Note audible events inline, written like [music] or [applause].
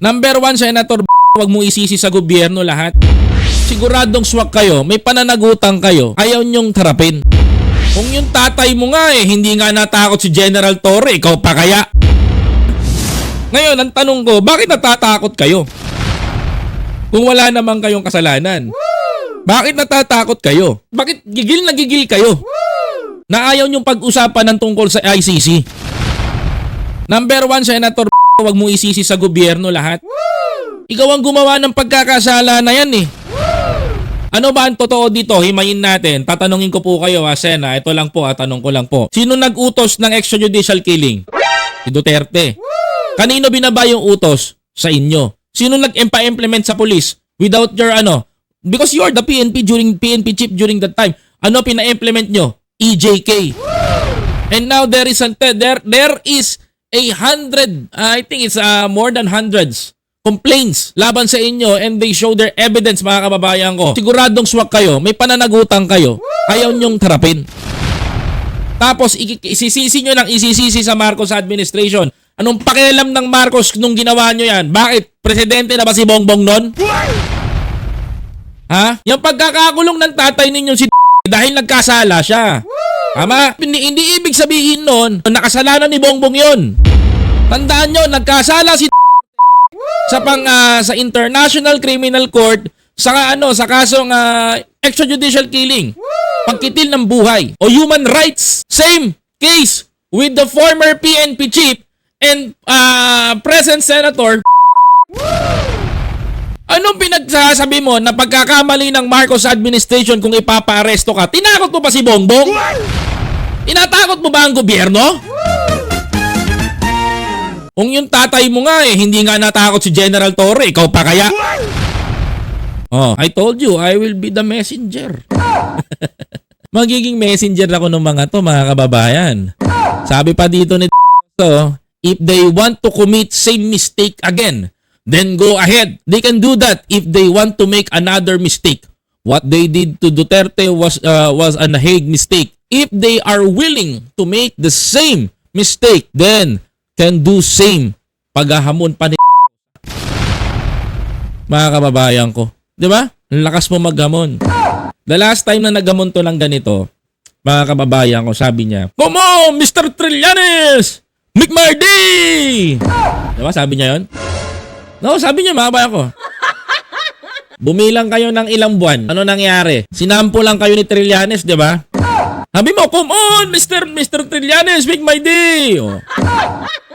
Number one, Senator, wag mo isisi sa gobyerno lahat. Siguradong swak kayo, may pananagutang kayo, ayaw nyong tarapin. Kung yung tatay mo nga eh, hindi nga natakot si General Torre, ikaw pa kaya? Ngayon, ang tanong ko, bakit natatakot kayo? Kung wala naman kayong kasalanan. Bakit natatakot kayo? Bakit gigil na gigil kayo? Na ayaw nyong pag-usapan ng tungkol sa ICC. Number one, Senator, wag mo isisi sa gobyerno lahat. Ikaw ang gumawa ng pagkakasala na yan eh. Ano ba ang totoo dito? Himayin natin. Tatanungin ko po kayo ha, Sena. Ito lang po ha, tanong ko lang po. Sino nag-utos ng extrajudicial killing? Si Duterte. Kanino binaba yung utos? Sa inyo. Sino nag-implement sa police without your ano? Because you are the PNP during PNP chief during that time. Ano pina-implement nyo? EJK. And now there is a, there there is a hundred, I think it's uh, more than hundreds complaints laban sa inyo and they show their evidence mga kababayan ko. Siguradong swak kayo, may pananagutang kayo, ayaw nyong tarapin. Tapos isisisi nyo lang isisisi sa Marcos administration. Anong pakialam ng Marcos nung ginawa nyo yan? Bakit? Presidente na ba si Bongbong nun? Ha? Yung pagkakakulong ng tatay ninyo si dahil nagkasala siya. Tama? Hindi, hindi ibig sabihin nun, nakasalanan ni Bongbong yon. Tandaan nyo, nagkasala si sa pang ah, sa International Criminal Court sa ano sa kasong ah, extrajudicial killing, pagkitil ng buhay o human rights. Same case with the former PNP chief and ah, present senator Anong pinagsasabi mo na pagkakamali ng Marcos administration kung ipapa-aresto ka? Tinakot mo pa si Bongbong? Inatakot mo ba ang gobyerno? Kung yung tatay mo nga eh, hindi nga natakot si General Torre, ikaw pa kaya? Oh, I told you, I will be the messenger. [laughs] Magiging messenger ako ng mga to, mga kababayan. Sabi pa dito ni to, if they want to commit same mistake again, then go ahead. They can do that if they want to make another mistake. What they did to Duterte was uh, was a Hague mistake. If they are willing to make the same mistake, then can do same paghahamon pa ni mga kababayan ko. 'Di ba? Ang lakas mo maghamon. The last time na naghamon to ng ganito, mga kababayan ko, sabi niya, Come on, Mr. Trillanes! Make my day! Di ba? Sabi niya yon. No, sabi niya, mga kababayan ko. Bumilang kayo ng ilang buwan. Ano nangyari? Sinampo lang kayo ni Trillanes, di ba? Sabi mo, come on, Mr. Mr. Trillanes, make my day! Oh. [laughs]